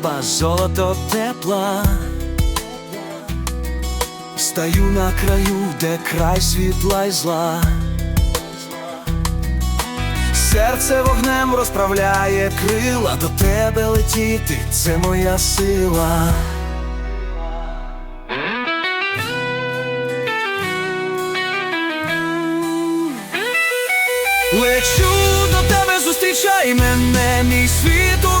неба золото тепла. Стаю на краю, де край світла й зла. Серце вогнем розправляє крила, до тебе летіти, це моя сила. Лечу до тебе, зустрічай мене, мій світ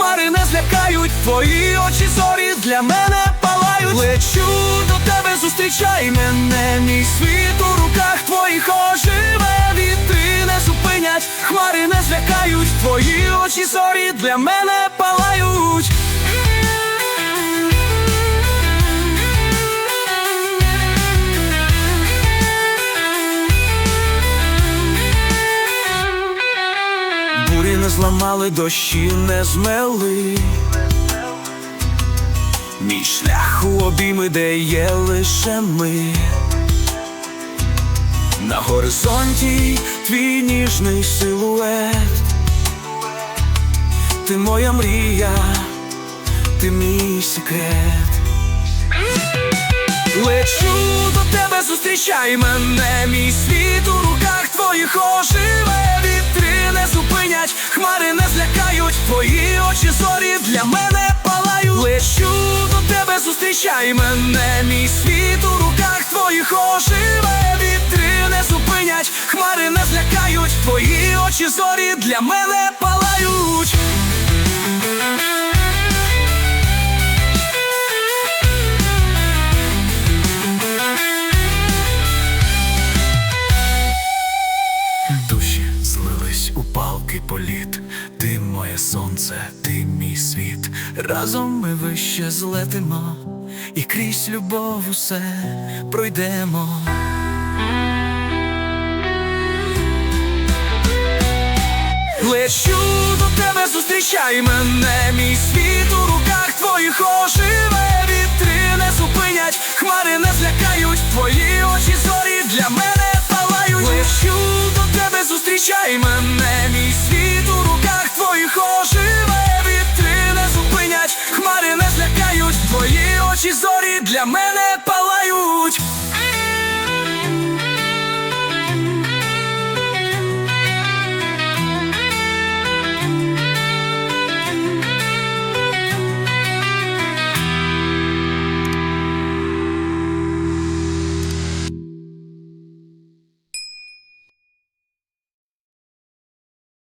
хмари не злякають, твої очі зорі для мене палають. Лечу до тебе, зустрічай мене, мій світ у руках твоїх оживе, вітри не зупинять, хмари не злякають, твої очі зорі для мене палають. Не зламали, дощі не змели. Мій шлях у обійми, де є лише ми. На горизонті твій ніжний силует. Ти моя мрія, ти мій секрет. Лечу до тебе, зустрічай мене, мій світ у руках твоїх оживе, вітри зорі для мене палають. Лечу до тебе, зустрічай мене, мій світ у руках твоїх оживе, вітри не зупинять, хмари не злякають, твої очі зорі для мене палають. Палки політ, ти моє сонце, ти мій світ. Разом ми вище злетимо, і крізь любов усе пройдемо. Лечу до тебе, зустрічай мене, мій світ у руках твоїх оживе, вітри не зупинять, хмари не злякають, твої очі зорі для мене палають. Лечу до тебе, зустрічай мене, Ваші зорі для мене палають.